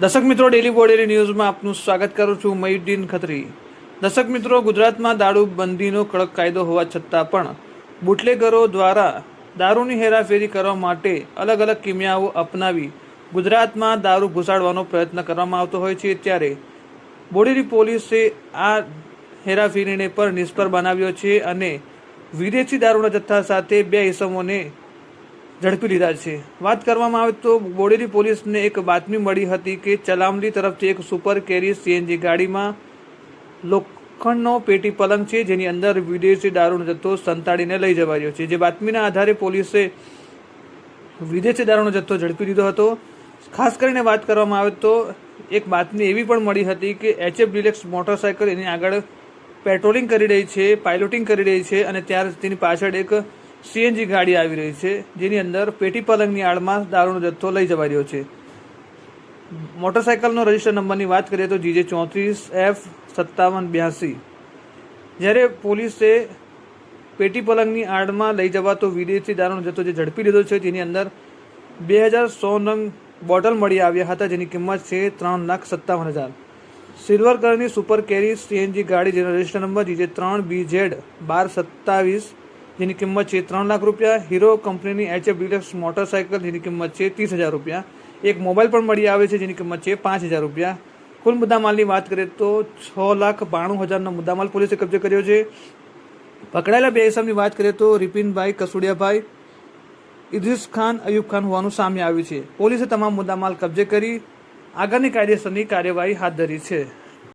દર્શક મિત્રો ડેલી બોડેલી ન્યૂઝમાં આપનું સ્વાગત કરું છું મયુદ્દીન ખત્રી. દર્શક મિત્રો, ગુજરાતમાં દારૂ બંધીનો કડક કાયદો હોવા છતાં પણ બુટલેગરો દ્વારા દારૂની હેરાફેરી કરવા માટે અલગ અલગ કિમિયાઓ અપનાવી ગુજરાતમાં દારૂ ઘુસાડવાનો પ્રયત્ન કરવામાં આવતો હોય છે. ત્યારે બોડેલી પોલીસે આ હેરાફેરીને પર નિષ્ફળ બનાવ્યો છે અને વિદેશી દારૂના જથ્થા સાથે બે ઇસમોને ઝડપી લીધા છે. વાત કરવામાં આવે તો બોડેલી પોલીસને એક બાતમી મળી હતી કે ચલામલી તરફથી એક સુપર કેરી સીએનજી ગાડીમાં લોખંડનો પેટી પલંગ છે, જેની અંદર વિદેશી દારૂનો જથ્થો સંતાડીને લઈ જવાયો છે. જે બાતમીના આધારે પોલીસે વિદેશી દારૂનો જથ્થો ઝડપી લીધો હતો. ખાસ કરીને વાત કરવામાં આવે તો એક બાતમી એવી પણ મળી હતી કે એચએફ ડિલેક્સ મોટરસાયકલ એની આગળ પેટ્રોલિંગ કરી રહી છે, પાયલોટિંગ કરી રહી છે અને ત્યાર તેની પાછળ એક સીએનજી ગાડી આવી રહી છે, જેની અંદર પેટી પલંગની આડમાં દારૂનો જથ્થો લઈ જવા રહ્યો છે. મોટરસાયકલનો રજિસ્ટર નંબરની વાત કરીએ તો જીજે ચોત્રીસ, એફ સત્તાવન બ્યાસી. જ્યારે પોલીસે પેટી પલંગની આડમાં લઈ જવાતો વિદેશી દારૂનો જથ્થો જે ઝડપી લીધો છે તેની અંદર બે હજાર સો નંગ બોટલ મળી આવ્યા હતા, જેની કિંમત છે ત્રણ લાખ સત્તાવન હજાર. સિલ્વર કલરની સુપર કેરી સીએનજી ગાડી જેનો રજિસ્ટર નંબર જીજે ત્રણ બી ઝેડ બાર સત્તાવીસ જેની કિંમત છે ત્રણ લાખ રૂપિયા. હીરો કંપનીની એચએફ ડિલક્સ મોટરસાયકલ જેની કિંમત છે ત્રીસ હજાર રૂપિયા. એક મોબાઈલ પણ મળી આવે છે જેની કિંમત છે પાંચ હજાર રૂપિયા. કુલ મુદ્દામાલની વાત કરીએ તો છ લાખ બાણું હજારનો મુદ્દામાલ પોલીસે કબજે કર્યો છે. પકડાયેલા બે ઇસમની વાત કરીએ તો રિપિનભાઈ કસુડિયાભાઈ, ઇદ્રિસ ખાન, અયુબ ખાન હોવાનું સામે આવ્યું છે. પોલીસે તમામ મુદ્દામાલ કબજે કરી આગળની કાયદેસરની કાર્યવાહી હાથ ધરી છે.